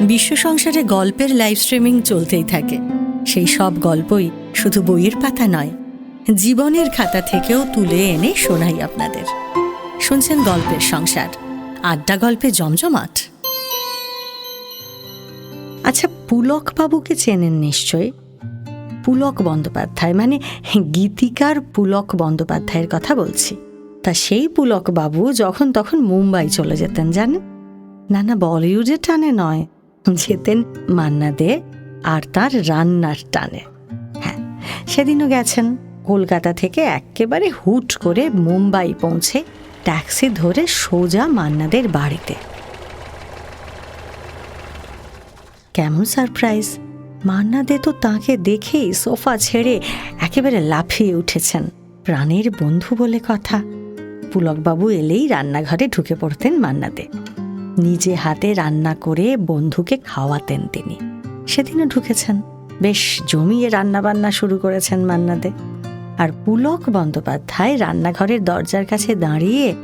বিশ্ব সংসারে গল্পের লাইভ স্ট্রিমিং চলতেই থাকে। সেই সব গল্পই শুধু বইয়ের পাতা নয়, জীবনের খাতা থেকেও তুলে এনে শোনাই আপনাদের। শুনছেন গল্পের সংসার, আড্ডা গল্পে জমজমাট। আচ্ছা পুলক বাবুকে চেনেন নিশ্চয়ই? পুলক বন্দ্যোপাধ্যায় মানে গীতিকার পুলক বন্দ্যোপাধ্যায়ের কথা বলছি। তা সেই পুলক বাবু যখন তখন মুম্বাই চলে যেতেন, জানেন? না না বলিউডের টানে নয়। যেতেন মান্না দে আর তার রান্নার টানে। হ্যাঁ সেদিনও গেছেন। কলকাতা থেকে একেবারে হুট করে মুম্বাই পৌঁছে ট্যাক্সি ধরে সোজা মান্নাদের বাড়িতে। কেমন সারপ্রাইজ? মান্না দে তো তাকে দেখেই সোফা ছেড়ে একেবারে লাফিয়ে উঠেছেন। প্রাণের বন্ধু বলে কথা। পুলকবাবু এলেই রান্নাঘরে ঢুকে পড়তেন মান্না দে। নিজে হাতে রান্না করে বন্ধুকে খাওয়াতেন তিনি। সেদিনও ঢুকেছেন। বেশ জমিয়ে রান্নাবান্না শুরু করেছেন মান্না দে আর পুলক বন্দ্যোপাধ্যায় রান্নাঘরের দরজার কাছে দাঁড়িয়ে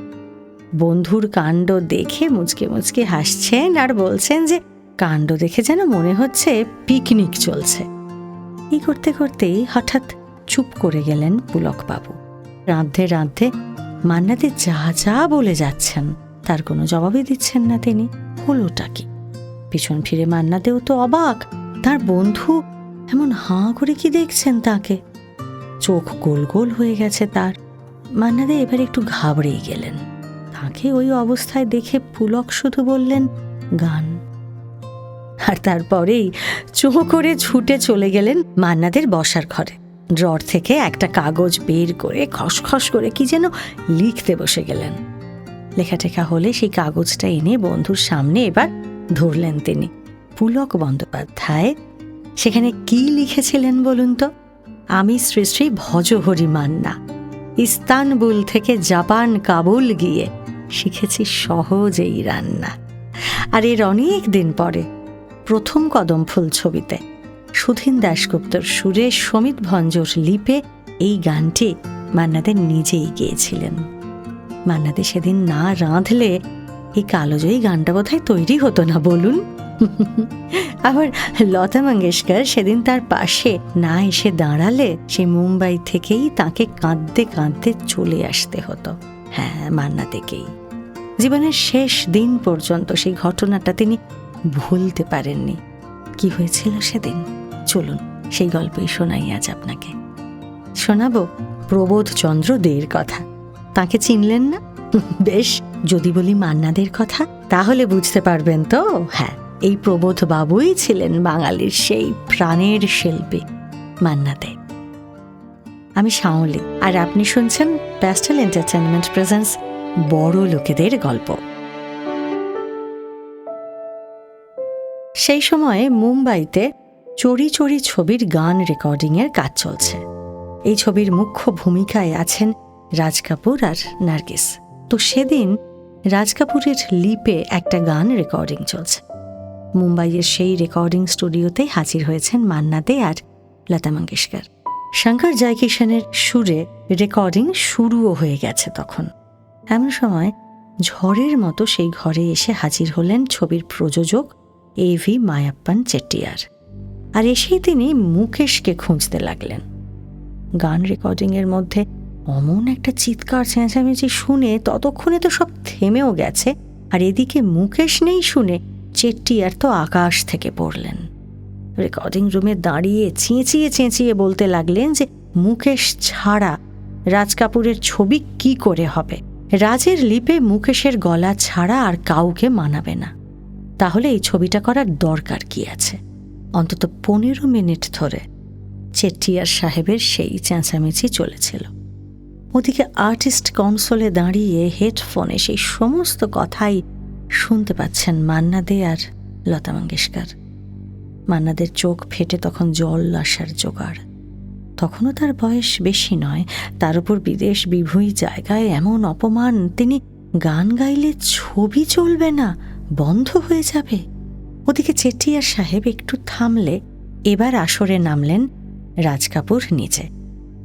বন্ধুর কাণ্ড দেখে মুচকে মুচকে হাসছেন আর বলছেন যে, কাণ্ড দেখে যেন মনে হচ্ছে পিকনিক চলছে। এই করতে করতেই হঠাৎ চুপ করে গেলেন পুলকবাবু। রাঁধতে রাঁধতে মান্নাতে যা যা বলে যাচ্ছেন। তার কোনো জবাবই দিচ্ছেন না তিনি। হলোটা কি? পিছন ফিরে মান্নাতেও তো অবাক। তার বন্ধু এমন হাঁ করে কি দেখছেন তাকে? চোখ গোল গোল হয়ে গেছে তার। মান্নাদে এবার একটু ঘাবড়েই গেলেন। তাকে ওই অবস্থায় দেখে পুলক শুধু বললেন, গান। আর তারপরেই চো করে ছুটে চলে গেলেন মান্নাদের বসার ঘরে। ড্রর থেকে একটা কাগজ বের করে খসখস করে কি যেন লিখতে বসে গেলেন। লেখাটেখা হলে সেই কাগজটা এনে বন্ধুর সামনে এবার ধরলেন তিনি। পুলক বন্দ্যোপাধ্যায়, সেখানে কি লিখেছিলেন বলুন তো? আমি শ্রী শ্রী ভজহরি মান্না, ইস্তানবুল থেকে জাপান কাবুল গিয়ে শিখেছি সহজ এই রান্না। আর এর অনেক দিন পরে প্রথম কদম ফুল ছবিতে সুধীন দাশগুপ্তর সুরে সমিত ভঞ্জর লিপে এই গানটি মান্নাদের নিজেই গেয়েছিলেন। মান্নাদের সেদিন না রাঁধলে এই কালোজয়ী গানটা বোধহয় তৈরি হতো না, বলুন। আবার লতা মঙ্গেশকর সেদিন তার পাশে না এসে দাঁড়ালে সে মুম্বাই থেকেই তাকে কাঁদতে কাঁদতে চলে আসতে হতো। হ্যাঁ মান্না থেকেই। জীবনের শেষ দিন পর্যন্ত সেই ঘটনাটা তিনি ভুলতে পারেননি। কি হয়েছিল সেদিন? চলুন, সেই গল্পই শোনাই আজ আপনাকে। শোনাবো প্রবোধ চন্দ্র দের কথা। তাকে চিনলেন না? বেশ, যদি বলি মান্নাদের কথা, তাহলে বুঝতে পারবেন তো? হ্যাঁ এই প্রবোধ বাবুই ছিলেন বাঙালির সেই প্রাণের শিল্পী মান্নাদে আমি শাওলি আর আপনি শুনছেন প্যাস্টেল এন্টারটেনমেন্ট প্রেজেন্স বড় লোকেদের গল্প। সেই সময়ে মুম্বাইতে চড়ি চড়ি ছবির গান রেকর্ডিংয়ের কাজ চলছে। এই ছবির মুখ্য ভূমিকায় আছেন রাজ কাপুর আর নার্গিস। তো সেদিন রাজ কাপুরের লিপে একটা গান রেকর্ডিং চলছে। মুম্বাইয়ের সেই রেকর্ডিং স্টুডিওতে হাজির হয়েছেন মান্না দে আর লতা মঙ্গেশকর। শঙ্কর জয়কিশনের সুরে রেকর্ডিং শুরুও হয়ে গেছে তখন। এমন সময় ঝড়ের মতো সেই ঘরে এসে হাজির হলেন ছবির প্রযোজক এ ভি মায়াপ্পান চেট্টিয়ার। আর এসেই তিনি মুকেশকে খুঁজতে লাগলেন। গান রেকর্ডিংয়ের মধ্যে অমন একটা চিৎকার চেঁচামেচি শুনে ততক্ষণে তো সব থেমেও গেছে, আর এদিকে মুকেশ নেই শুনে চেট্টিয়ার তো আকাশ থেকে পড়লেন। রেকর্ডিং রুমে দাঁড়িয়ে চেঁচিয়ে চেঁচিয়ে বলতে লাগলেন যে, মুকেশ ছাড়া রাজ কাপুরের ছবি কি করে হবে? রাজের লিপে মুকেশের গলা ছাড়া আর কাউকে মানাবে না। তাহলে এই ছবিটা করার দরকার কি আছে? অন্তত পনেরো মিনিট ধরে চেট্টিয়ার সাহেবের সেই চেঁচামেচি চলেছিল। ওদিকে আর্টিস্ট কনসোলে দাঁড়িয়ে হেডফোনে সেই সমস্ত কথাই শুনতে পাচ্ছেন মান্না দে আর লতা মঙ্গেশকর। মান্নাদের চোখ ফেটে তখন জল আসার জোগাড়। তখনও তার বয়স বেশি নয়, তার উপর বিদেশ বিভূই জায়গায় এমন অপমান, তিনি গান গাইলে ছবি চলবে না, বন্ধ হয়ে যাবে। ওদিকে চেটিয়ার সাহেব একটু থামলে এবার আসরে নামলেন রাজ কাপুর নিচে।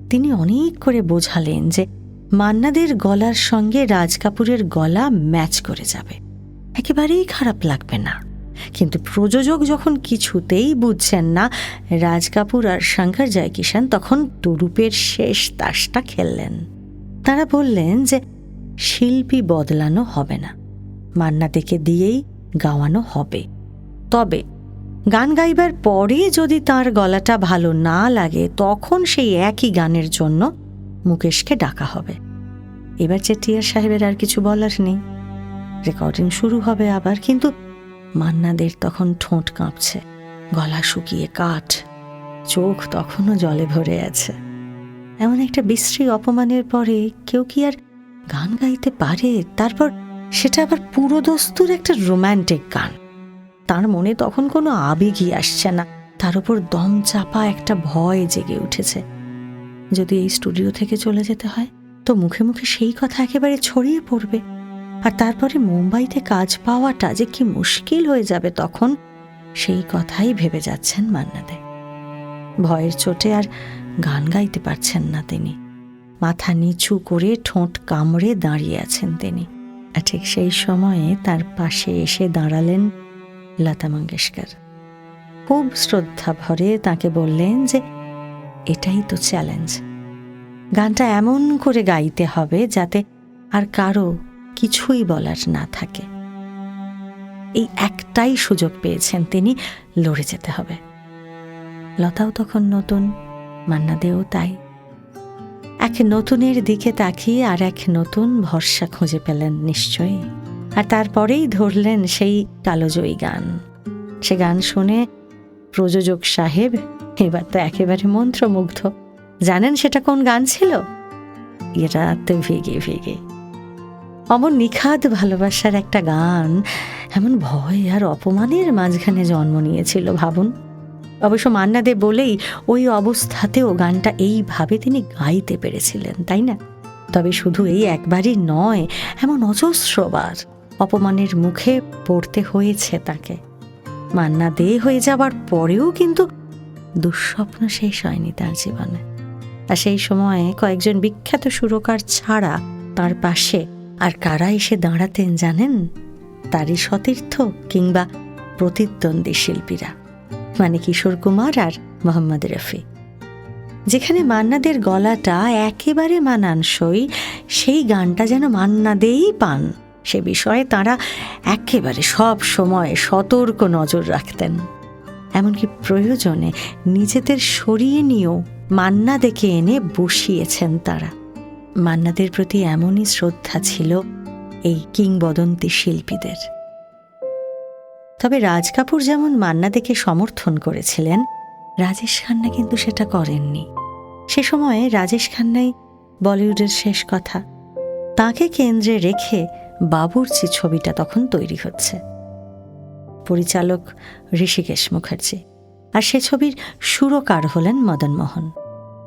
তিনি অনেক করে বোঝালেন যে মান্নাদের গলার সঙ্গে রাজ কাপুরের গলা ম্যাচ করে যাবে। একেবারেই খারাপ লাগবে না। কিন্তু প্রযোজক যখন কিছুতেই বুঝছেন না, রাজ কাপুর আর শঙ্কর জয়কিষান তখন তুরুপের শেষ তাসটা খেললেন। তারা বললেন যে শিল্পী বদলানো হবে না। মান্না থেকে দিয়েই গাওয়ানো হবে। তবে গান গাইবার পরে যদি তার গলাটা ভালো না লাগে, তখন সেই একই গানের জন্য মুকেশকে ডাকা হবে। এবার চেটিয়ার সাহেবের আর কিছু বলার নেই। রেকর্ডিং শুরু হবে আবার, কিন্তু মান্নাদের তখন ঠোঁট কাঁপছে। গলা শুকিয়ে কাঠ, চোখ তখনও জলে ভরে আছে। এমন একটা বিশ্রী অপমানের পরে কেউ কি আর গান গাইতে পারে? তারপর সেটা আবার পুরোদস্তুর একটা রোম্যান্টিক গান। তার মনে তখন কোনো আবেগই আসছে না। তার উপর দম চাপা একটা ভয় জেগে উঠেছে। যদি এই স্টুডিও থেকে চলে যেতে হয়, তো মুখে মুখে সেই কথা একেবারে ছড়িয়ে পড়বে। আর তারপরে মুম্বাইতে কাজ পাওয়াটা যে কি মুশকিল হয়ে যাবে তখন সেই কথাই ভেবে যাচ্ছেন মান্নাদে ভয়ের চোটে আর গান গাইতে পারছেন না তিনি। মাথা নিচু করে ঠোঁট কামড়ে দাঁড়িয়ে আছেন তিনি। ঠিক সেই সময়ে তার পাশে এসে দাঁড়ালেন লতা মঙ্গেশকর। খুব শ্রদ্ধা ভরে তাকে বললেন যে, এটাই তো চ্যালেঞ্জ গানটা এমন করে গাইতে হবে যাতে আর কারও কিছুই বলার না থাকে। এই একটাই সুযোগ পেয়েছেন তিনি, লড়ে যেতে হবে। লতাও তখন নতুন মান্না দেও তাই। এক নতুনের দিকে তাকিয়ে আর এক নতুন ভরসা খুঁজে পেলেন নিশ্চয়ই। আর তারপরেই ধরলেন সেই কালোজয়ী গান। সে গান শুনে প্রযোজক সাহেব, এবার তো একেবারে মন্ত্রমুগ্ধ। জানেন সেটা কোন গান ছিল? রাত ভেগে ভেগে। অমন নিখাদ ভালোবাসার একটা গান, এমন ভয় আর অপমানের মাঝখানে জন্ম নিয়েছিল, ভাবুন। অবশ্য মান্নাদে বলেই ওই অবস্থাতেও গানটা এইভাবে তিনি গাইতে পেরেছিলেন, তাই না? তবে শুধু এই একবারই নয়, এমন অজস্রবার। অপমানের মুখে পড়তে হয়েছে তাকে। মান্না দে হয়ে যাবার পরেও কিন্তু দুঃস্বপ্ন শেষ হয়নি তার জীবনে। আর সেই সময়ে কয়েকজন বিখ্যাত সুরকার ছাড়া তার পাশে আর কারা এসে দাঁড়াতেন জানেন? তারই সতীর্থ কিংবা প্রতিদ্বন্দ্বী শিল্পীরা মানে কিশোর কুমার আর মোহাম্মদ রফি। যেখানে মান্নাদের গলাটা একেবারে মানানসই, সেই গানটা যেন মান্নাদেই পান। সে বিষয়ে তারা একেবারে সব সময় সতর্ক নজর রাখতেন। এমনকি প্রয়োজনে নিজেদের সরিয়ে নিয়েও মান্না দেখে এনে বসিয়েছেন তারা। মান্নাদের প্রতি এমনই শ্রদ্ধা ছিল এই কিংবদন্তি শিল্পীদের। তবে রাজ কাপুর যেমন মান্না দেখে সমর্থন করেছিলেন, রাজেশ খান্না কিন্তু সেটা করেননি। সে সময়ে রাজেশ খান্নাই বলিউডের শেষ কথা। তাকে কেন্দ্রে রেখে বাবুরচি ছবিটা তখন তৈরি হচ্ছে। পরিচালক ঋষিকেশ মুখার্জি। আর সে ছবির সুরকার হলেন মদন মোহন।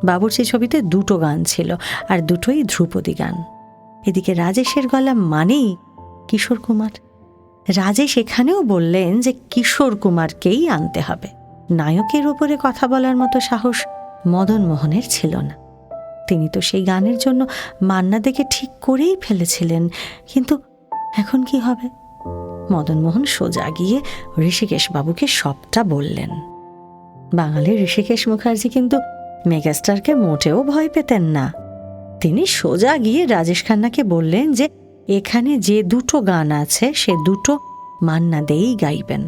বাবুর্চি ছবিতে দুটো গান ছিল আর দুটোই ধ্রুপদী গান। এদিকে রাজেশের গলা মানেই কিশোর কুমার। রাজেশ এখানেও বললেন যে কিশোর কুমারকেই আনতে হবে। নায়কের ওপরে কথা বলার মতো সাহস মদন মোহনের ছিল না। তিনি তো সেই গানের জন্য মান্না দেখে ঠিক করেই ফেলেছিলেন। কিন্তু এখন কি হবে? মদনমোহন সোজা গিয়ে ঋষিকেশ বাবুকে সবটা বললেন। বাঙালির ঋষিকেশ মুখার্জি কিন্তু মেগাস্টারকে মোটেও ভয় পেতেন না। তিনি সোজা গিয়ে রাজেশ খান্নাকে বললেন যে, এখানে যে দুটো গান আছে, সে দুটো মান্না দেই গাইবেন।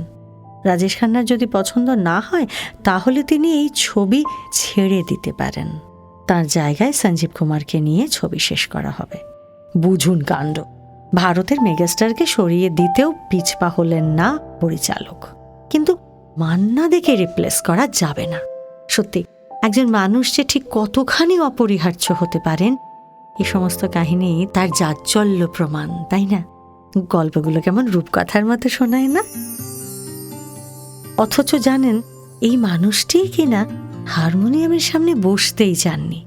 রাজেশ খান্নার যদি পছন্দ না হয়, তাহলে তিনি এই ছবি ছেড়ে দিতে পারেন। তার জায়গায় সঞ্জীব কুমারকে নিয়ে ছবি শেষ করা হবে। বুঝুন কাণ্ড, ভারতের মেগাস্টারকে সরিয়ে দিতেও পিছপা হলেন না পরিচালক। কিন্তু মান্না দেখে রিপ্লেস করা যাবে না। সত্যি, একজন মানুষ যে ঠিক কতখানি অপরিহার্য হতে পারেন, এ সমস্ত কাহিনী তার জাজ্জল্য প্রমাণ, তাই না? গল্পগুলো কেমন রূপকথার মতো শোনায় না? অথচ জানেন, এই মানুষটি কিনা হারমোনিয়ামের সামনে বসতেই চাননি।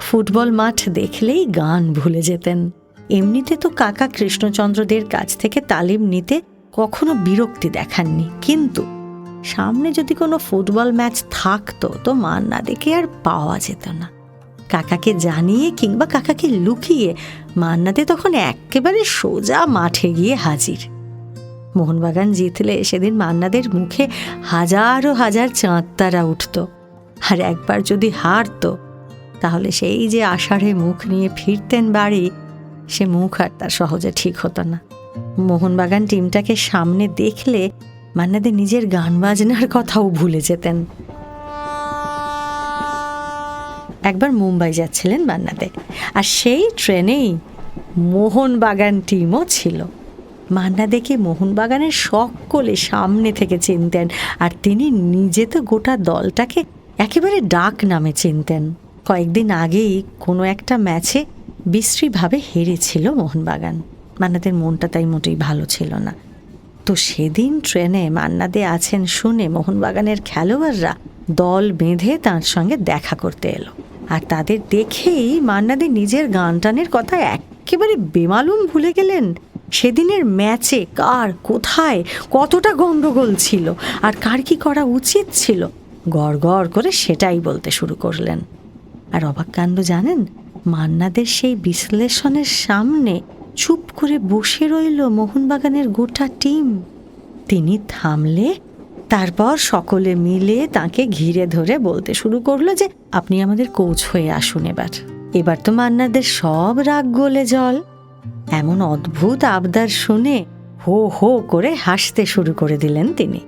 ফুটবল মাঠ দেখলেই গান ভুলে যেতেন। এমনিতে তো কাকা কৃষ্ণচন্দ্রদের কাছ থেকে তালিম নিতে কখনো বিরক্তি দেখাননি, কিন্তু সামনে যদি কোনো ফুটবল ম্যাচ থাকতো তো মান্না দেখে আর পাওয়া যেত না। কাকাকে জানিয়ে কিংবা কাকাকে লুকিয়ে মান্নাতে তখন একেবারে সোজা মাঠে গিয়ে হাজির। মোহনবাগান জিতলে সেদিন মান্নাদের মুখে হাজারো হাজার চাঁদতারা উঠত। আর একবার যদি হারতো, তাহলে সেই যে আষাঢ়ে মুখ নিয়ে ফিরতেন বাড়ি, সে মুখ আর তার সহজে ঠিক হতো না। মোহনবাগান টিমটাকে সামনে দেখলে মান্নাদের নিজের গান বাজনার কথাও ভুলে যেতেন। একবার মুম্বাই যাচ্ছিলেন মান্নাদে, আর সেই ট্রেনেই মোহনবাগান টিমও ছিল। মান্না দেখে মোহনবাগানের সকলে সামনে থেকে চিনতেন, আর তিনি নিজে তো গোটা দলটাকে একেবারে ডাক নামে চিনতেন। কয়েকদিন আগেই কোনো একটা ম্যাচে বিশ্রীভাবে হেরেছিল মোহনবাগান। মান্নাদের মনটা তাই মোটেই ভালো ছিল না। তো সেদিন ট্রেনে মান্নাদে আছেন শুনে মোহনবাগানের খেলোয়াড়রা দল বেঁধে তার সঙ্গে দেখা করতে এলো। আর তাদের দেখেই মান্নাদে নিজের গান টানের কথা একেবারে বেমালুম ভুলে গেলেন। সেদিনের ম্যাচে কার কোথায় কতটা গণ্ডগোল ছিল, আর কার কি করা উচিত ছিল গড় গড় করে সেটাই বলতে শুরু করলেন। আর অবাক কাণ্ড জানেন? মান্নাদের সেই বিশ্লেষণের সামনে চুপ করে বসে রইল মোহনবাগানের গোটা টিম। তিনি থামলে, তারপর সকলে মিলে তাকে ঘিরে ধরে বলতে শুরু করল যে, আপনি আমাদের কোচ হয়ে আসুন এবার। এবার তো মান্নাদের সব রাগ গলে জল। এমন অদ্ভুত আবদার শুনে হো হো করে হাসতে শুরু করে দিলেন তিনি।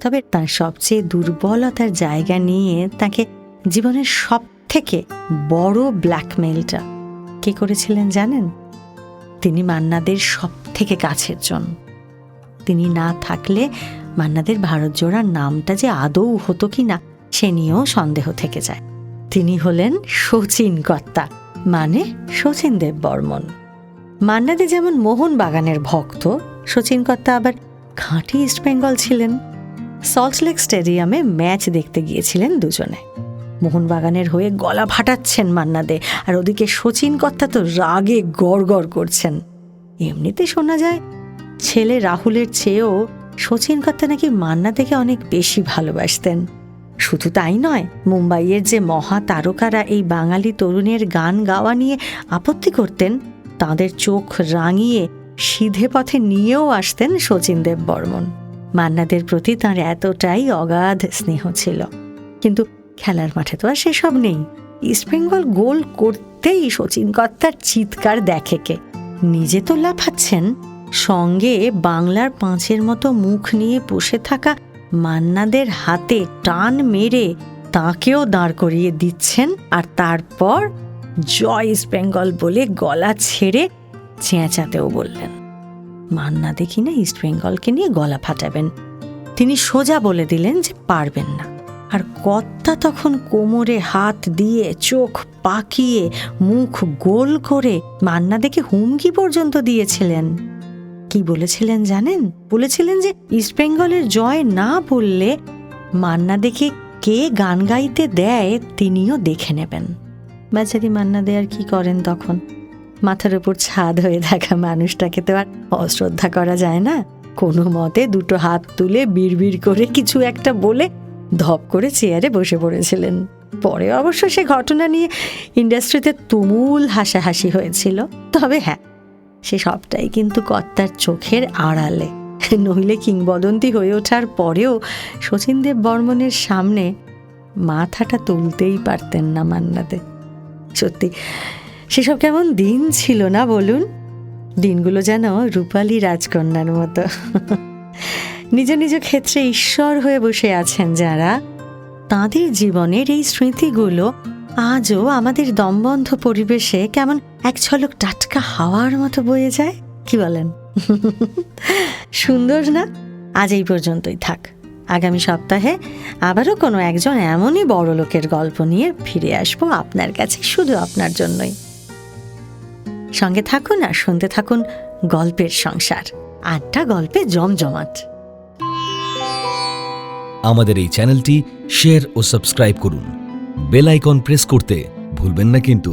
তবে তার সবচেয়ে দুর্বলতার জায়গা নিয়ে তাকে জীবনের সব থেকে বড় ব্ল্যাকমেইলটা কে করেছিলেন জানেন? তিনি মান্নাদের সব থেকে কাছের জন। তিনি না থাকলে মান্নাদের ভারত জোড়ার নামটা যে আদৌ হতো কি না সে নিয়েও সন্দেহ থেকে যায়। তিনি হলেন শচীন কর্তা মানে শচীন দেব বর্মন। মান্নাদে যেমন মোহন বাগানের ভক্ত, শচীন কর্তা আবার খাঁটি ইস্টবেঙ্গল ছিলেন। সল্টলেক স্টেডিয়ামে ম্যাচ দেখতে গিয়েছিলেন দুজনে। মোহনবাগানের হয়ে গলা ফাটাচ্ছেন মান্নাদে, আর ওদিকে শচীন কর্তা তো রাগে গড় করছেন। এমনিতে শোনা যায়, ছেলে রাহুলের চেয়েও শচীন কর্তা নাকি মান্না থেকে অনেক বেশি ভালোবাসতেন। শুধু তাই নয়, মুম্বাইয়ের যে মহা তারকারা এই বাঙালি তরুণের গান গাওয়া নিয়ে আপত্তি করতেন, তাদের চোখ রাঙিয়ে সিধে পথে নিয়েও আসতেন শচীন দেব বর্মন মান্নাদের প্রতি তার এতটাই অগাধ স্নেহ ছিল। কিন্তু খেলার মাঠে তো আর সেসব নেই। ইস্টবেঙ্গল গোল করতেই শচীন কর্তার চিৎকার দেখে কে। নিজে তো লাফাচ্ছেন, সঙ্গে বাংলার পাঁচের মতো মুখ নিয়ে বসে থাকা মান্নাদের হাতে টান মেরে তাকেও দাঁড় করিয়ে দিচ্ছেন আর তারপর জয় ইস্ট বেঙ্গল বলে গলা ছেড়ে চেঁচাতেও বললেন। মান্না দেখি না ইস্ট বেঙ্গলকে নিয়ে গলা ফাটাবেন। তিনি সোজা বলে দিলেন যে পারবেন না। আর কর্তা তখন কোমরে হাত দিয়ে, চোখ পাকিয়ে, মুখ গোল করে মান্না দেখে হুমকি পর্যন্ত দিয়েছিলেন? কি বলেছিলেন জানেন? বলেছিলেন যে ইস্টবেঙ্গলের জয় না বললে মান্না দেখে কে গান গাইতে দেয় তিনিও দেখে নেবেন। বেচারি মান্না দে আর কি করেন তখন? মাথার উপর ছাদ হয়ে থাকা মানুষটাকে তো আর অশ্রদ্ধা করা যায় না। কোনো মতে দুটো হাত তুলে বিড়বিড় করে কিছু একটা বলে ধপ করে চেয়ারে বসে পড়েছিলেন। পরে অবশ্য সে ঘটনা নিয়ে ইন্ডাস্ট্রিতে তুমুল হাসাহাসি হয়েছিল। তবে হ্যাঁ সে সবটাই কিন্তু কর্তার চোখের আড়ালে। নইলে কিংবদন্তি হয়ে ওঠার পরেও শচীনদেব বর্মনের সামনে মাথাটা তুলতেই পারতেন না মান্নাদে সত্যি সেসব কেমন দিন ছিল না বলুন? দিনগুলো যেন রূপালী রাজকন্যার মতো। নিজ নিজ ক্ষেত্রে ঈশ্বর হয়ে বসে আছেন যারা, তাদের জীবনের এই স্মৃতিগুলো আজও আমাদের দমবন্ধ পরিবেশে কেমন এক ঝলক টাটকা হাওয়ার মতো বয়ে যায়, কি বলেন? সুন্দর না? আজ এই পর্যন্তই থাক। আগামী সপ্তাহে আবারও কোনো একজন এমনই বড় লোকের গল্প নিয়ে ফিরে আসব আপনার কাছে শুধু আপনার জন্যই। সঙ্গে থাকুন আর শুনতে থাকুন গল্পের সংসার। আটটা গল্পে জমজমাট। আমাদের এই চ্যানেলটি শেয়ার ও সাবস্ক্রাইব করুন। বেল আইকন প্রেস করতে ভুলবেন না কিন্তু।